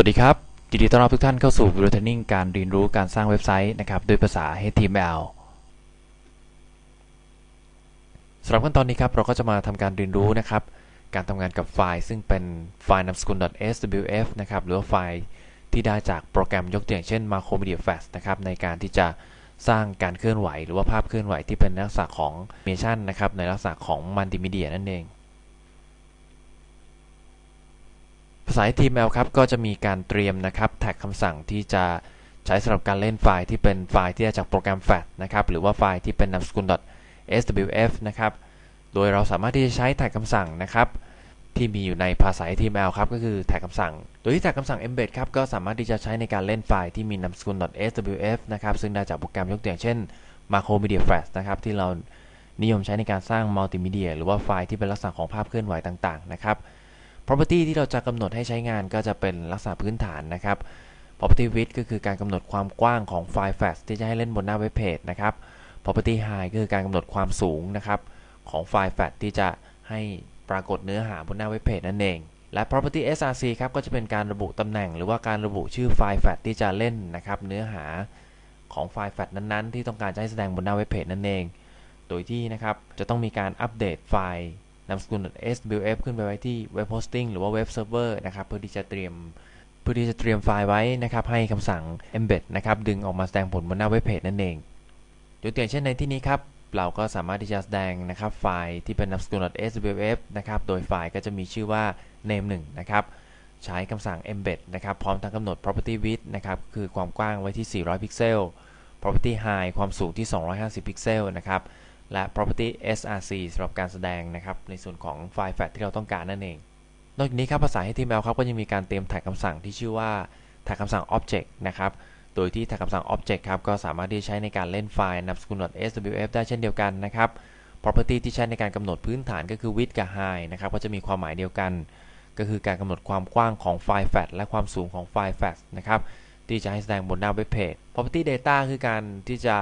สวัสดีครับยินดีต้อนรับทุกท่านเข้าสู่ Video Training การเรียนรู้การสร้างเว็บไซต์นะครับด้วยภาษา HTML สำหรับขั้นตอนนี้ครับเราก็จะมาทำการเรียนรู้นะครับ การทำงานกับไฟล์ ซึ่งเป็นไฟล์นามสกุล .swf นะครับหรือว่าไฟล์ที่ได้จากโปรแกรมยกตัวอย่างเช่น Macro Media Flash นะครับในการที่จะสร้างการเคลื่อนไหว หรือว่าภาพเคลื่อนไหวที่เป็นลักษณะของ Animation นะครับในลักษณะของมัลติมีเดียนั่นเอง ภาษา HTML ครับก็จะมีการเตรียมนะครับแท็กคำสั่งที่จะใช้สำหรับการเล่นไฟล์ที่เป็นไฟล์ที่ได้จากโปรแกรม Flash นะครับหรือว่าไฟล์ที่เป็นนามสกุล .swf นะครับโดยเราสามารถที่จะใช้แท็กคำสั่งนะครับที่มีอยู่ในภาษา HTML ครับก็คือแท็กคำสั่ง โดยที่แท็กคำสั่ง embed ครับก็สามารถที่จะใช้ในการเล่นไฟล์ที่มีนามสกุล .swf นะครับซึ่งได้จากโปรแกรมยกตัวอย่างเช่น Macro Media Flash นะครับที่เรานิยมใช้ในการสร้างมัลติมีเดียหรือว่าไฟล์ที่เป็นลักษณะของภาพเคลื่อนไหวต่างๆนะครับ property ที่เราจะกำหนดให้ใช้งานก็จะเป็นลักษณะพื้นฐานนะครับ property width ก็คือการกำหนดความกว้างของไฟล์ flash ที่จะให้เล่นบนหน้าเว็บเพจนะครับ property high ก็คือการกำหนดความสูงนะครับของไฟล์ flash ที่จะให้ปรากฏเนื้อหาบนหน้าเว็บเพจนั่นเอง และ property src ครับก็จะเป็นการระบุตำแหน่ง หรือว่าการระบุชื่อไฟล์ flash ที่จะเล่นนะครับเนื้อหาของไฟล์ flash นั้นๆ ที่ต้องการจะให้แสดงบนหน้าเว็บเพจนั่นเอง โดยที่นะครับจะต้องมีการอัปเดตไฟล์ นามสกุล .swf ขึ้นไปไว้ที่เว็บโฮสติ้งหรือว่าเว็บเซิร์ฟเวอร์นะครับ เพื่อที่จะเตรียมเพื่อที่จะเตรียมไฟล์ไว้นะครับ ให้คำสั่ง embed นะครับ ดึงออกมาแสดงผลบนหน้าเว็บเพจนั่นเองยกตัวอย่างเช่นในที่นี้ครับ เราก็สามารถที่จะแสดงนะครับไฟล์ที่เป็นนามสกุล .swf นะครับ โดยไฟล์ก็จะมีชื่อว่า name 1นะครับ ใช้คำสั่ง embed นะครับ พร้อมทั้งกำหนด property width นะครับ คือความกว้างไว้ที่ 400 พิกเซล property high ความสูงที่ 250 พิกเซลนะครับ และ property src สำหรับการแสดงนะครับ ในส่วนของไฟล์ flat ที่เราต้องการนั่นเอง นอกจากนี้ครับภาษา HTML ครับก็ยังมีการเตรียมแท็กคำสั่งที่ชื่อว่าแท็กคำสั่ง object นะครับ โดยที่แท็กคำสั่ง object ครับก็สามารถที่จะใช้ในการเล่นไฟล์นามสกุล .swf ได้เช่นเดียวกันนะครับ property ที่ใช้ในการกำหนดพื้นฐานก็คือ width กับ height นะครับก็จะมีความหมายเดียวกัน ก็คือการกำหนดความกว้างของไฟล์ flat และความสูงของไฟล์ flat นะครับที่จะให้แสดงบนหน้าเว็บเพจ property data คือการที่จะ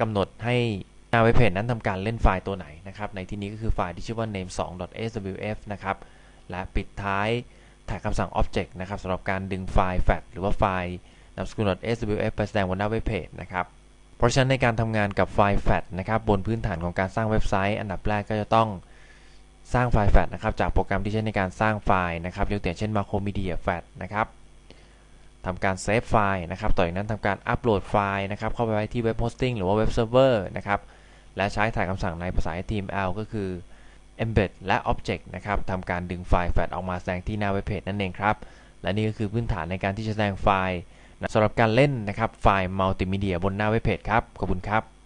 กำหนดให้ หน้าเว็บเพจนั้นทำการเล่นไฟล์ตัวไหนนะครับในที่นี้ก็คือไฟล์ที่ชื่อว่า name2.swf นะครับและปิดท้ายแท็กคำสั่ง object นะครับสำหรับการดึงไฟล์ fat หรือว่าไฟล์นามสกุล .swf ไปแสดงบนหน้าเว็บเพจนะครับเพราะฉะนั้นในการทำงานกับไฟล์ fat นะครับบนพื้นฐานของการสร้างเว็บไซต์ อันดับแรกก็จะต้องสร้างไฟล์ fat นะครับจากโปรแกรมที่ใช้ในการสร้างไฟล์นะครับยกตัวอย่างเช่น Macro Media Fat นะครับทำการเซฟไฟล์นะครับ ต่อจากนั้นทำการอัปโหลดไฟล์นะครับเข้าไปไว้ที่เว็บโฮสติ้งหรือว่าเว็บเซิร์ฟเวอร์นะครับ และใช้ถ่ายคำสั่งในภาษา HTML ก็คือ embed และ object นะครับทำการดึงไฟล์แฟลออกมาแสดงที่หน้าเว็บเพจนั่นเองครับ และนี่ก็คือพื้นฐานในการที่จะแสดงไฟล์สำหรับการเล่นนะครับไฟล์มัลติมีเดียบนหน้าเว็บเพจครับ ขอบคุณครับ